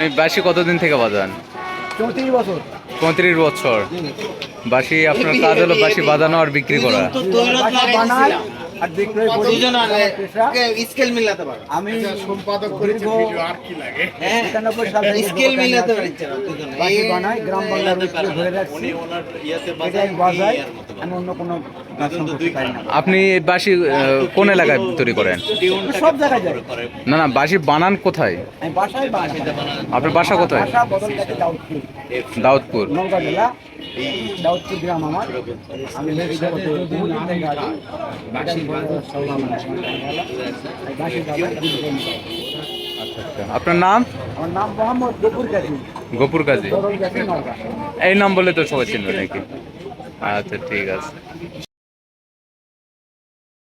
আপনি বাসি কতদিন থেকে বাজান? চৌত্রিশ বছর। পঁয়ত্রিশ বছর। বাসি আপনার কাজ হলো বাসি বাজানো আর বিক্রি করা। আর আমি সম্পাদক দীর্ঘ হ্যাঁ একানব্বই সাল স্কেল মিলাতে আছি। পারছে না দুজনে। বাসি বানাই গ্রাম বাংলার ধরে রাখছি। আমি অন্য কোনো আপনি এই বাসি কোন এলাকায় তৈরি করেন? সব জায়গায় না না বাসি বানান কোথায়? আমি বাসায় বানাই। আপনার বাসা কোথায়? দাউদপুর। গ্রাম আমার। আমি আচ্ছা আচ্ছা। আপনার নাম? আমার নাম মোহাম্মদ গফুর কাজী গোপুর কাজী কাজী এই নাম বলে তো সবাই চিনবে নাকি? আচ্ছা ঠিক আছে।